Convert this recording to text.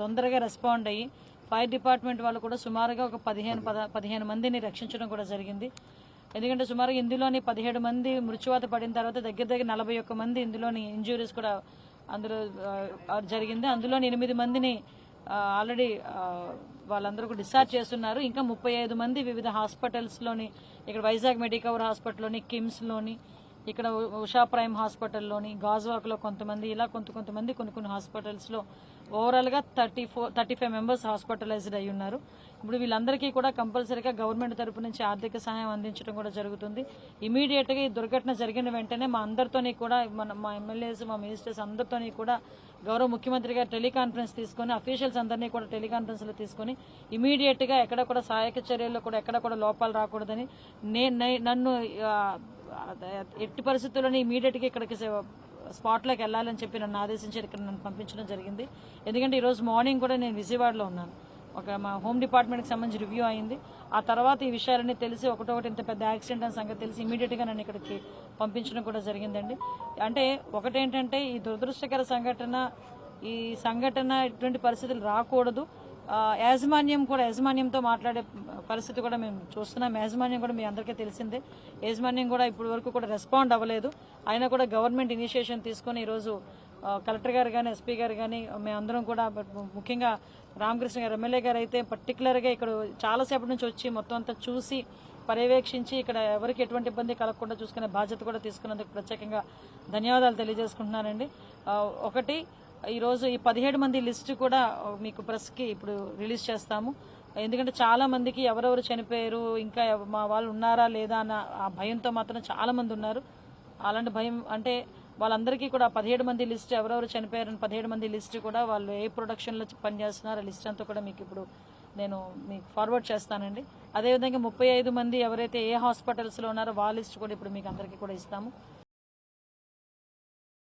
తొందరగా రెస్పాండ్ అయ్యి fire department వాళ్ళు కూడా సుమారుగా ఒక పదిహేను పద పదిహేను మందిని రక్షించడం కూడా జరిగింది. ఎందుకంటే సుమారుగా ఇందులోని పదిహేడు మంది మృత్యువాత పడిన తర్వాత దగ్గర దగ్గర నలభై ఒక్క మంది ఇందులోని ఇంజురీస్ కూడా అందులో జరిగింది. అందులోని ఎనిమిది మందిని ఆల్రెడీ వాళ్ళందరూ డిశ్చార్జ్ చేస్తున్నారు. ఇంకా ముప్పై ఐదు మంది వివిధ హాస్పిటల్స్లోని ఇక్కడ వైజాగ్ మెడికవర్ హాస్పిటల్లోని కిమ్స్లోని ఇక్కడ ఉషా ప్రైమ్ హాస్పిటల్లోని గాజువాక్లో కొంతమంది ఇలా కొంత కొంతమంది కొన్ని కొన్ని హాస్పిటల్స్లో ఓవరాల్గా thirty four thirty five members hospitalised అయి ఉన్నారు. ఇప్పుడు వీళ్ళందరికీ కూడా కంపల్సరీగా గవర్నమెంట్ తరపు నుంచి ఆర్థిక సహాయం అందించడం కూడా జరుగుతుంది. ఇమీడియట్గా ఈ దుర్ఘటన జరిగిన వెంటనే మా అందరితోని కూడా మన మా ఎమ్మెల్యేస్ మా మినిస్టర్స్ అందరితోని కూడా గౌరవ ముఖ్యమంత్రి గారు టెలికాన్ఫరెన్స్ తీసుకొని అఫీషియల్స్ అందరినీ కూడా టెలికాన్ఫరెన్స్లో తీసుకొని ఇమీడియట్ ఎక్కడ కూడా సహాయక చర్యల్లో కూడా ఎక్కడ కూడా లోపాలు రాకూడదని నే- నన్ను ఎట్టి పరిస్థితుల్లోనే ఇమీడియట్గా ఇక్కడికి స్పాట్లోకి వెళ్ళాలని చెప్పి నన్ను ఆదేశించి ఇక్కడ నన్ను పంపించడం జరిగింది. ఎందుకంటే ఈరోజు మార్నింగ్ కూడా నేను విజయవాడలో ఉన్నాను. ఒక మా హోమ్ డిపార్ట్మెంట్కి సంబంధించి రివ్యూ అయింది. ఆ తర్వాత ఈ విషయాలన్నీ తెలిసి ఒకటొకటి ఇంత పెద్ద యాక్సిడెంట్ అని సంగతి తెలిసి ఇమీడియట్గా నన్ను ఇక్కడికి పంపించడం కూడా జరిగిందండి. అంటే ఒకటేంటంటే ఈ దురదృష్టకర సంఘటన ఈ సంఘటన ఇటువంటి పరిస్థితులు రాకూడదు. యాజమాన్యం కూడా యాజమాన్యంతో మాట్లాడే పరిస్థితి కూడా మేము చూస్తున్నాం. యాజమాన్యం కూడా మీ అందరికీ తెలిసిందే. యాజమాన్యం కూడా ఇప్పటి వరకు కూడా రెస్పాండ్ అవ్వలేదు. అయినా కూడా గవర్నమెంట్ ఇనిషియేషన్ తీసుకొని ఈరోజు కలెక్టర్ గారు కానీ ఎస్పీ గారు కానీ మేమందరం కూడా ముఖ్యంగా రామకృష్ణ గారు ఎమ్మెల్యే గారు అయితే పర్టికులర్గా ఇక్కడ చాలాసేపటి నుంచి వచ్చి మొత్తం అంతా చూసి పర్యవేక్షించి ఇక్కడ ఎవరికి ఎటువంటి ఇబ్బంది కలగకుండా చూసుకునే బాధ్యత కూడా తీసుకున్నందుకు ప్రత్యేకంగా ధన్యవాదాలు తెలియజేసుకుంటున్నానండి. ఒకటి ఈరోజు ఈ పదిహేడు మంది లిస్టు కూడా మీకు ప్రెస్కి ఇప్పుడు రిలీజ్ చేస్తాము. ఎందుకంటే చాలా మందికి ఎవరెవరు చనిపోయారు ఇంకా మా వాళ్ళు ఉన్నారా లేదా అన్న ఆ భయంతో మాత్రం చాలా మంది ఉన్నారు. అలాంటి భయం అంటే వాళ్ళందరికీ కూడా పదిహేడు మంది లిస్ట్ ఎవరెవరు చనిపోయారని పదిహేడు మంది లిస్ట్ కూడా వాళ్ళు ఏ ప్రొడక్షన్లో పనిచేస్తున్నారు ఆ లిస్ట్ అంతా కూడా మీకు ఇప్పుడు నేను మీకు ఫార్వర్డ్ చేస్తానండి. అదేవిధంగా ముప్పై ఐదు మంది ఎవరైతే ఏ హాస్పిటల్స్లో ఉన్నారో వాళ్ళ లిస్ట్ కూడా ఇప్పుడు మీకు అందరికీ కూడా ఇస్తాము.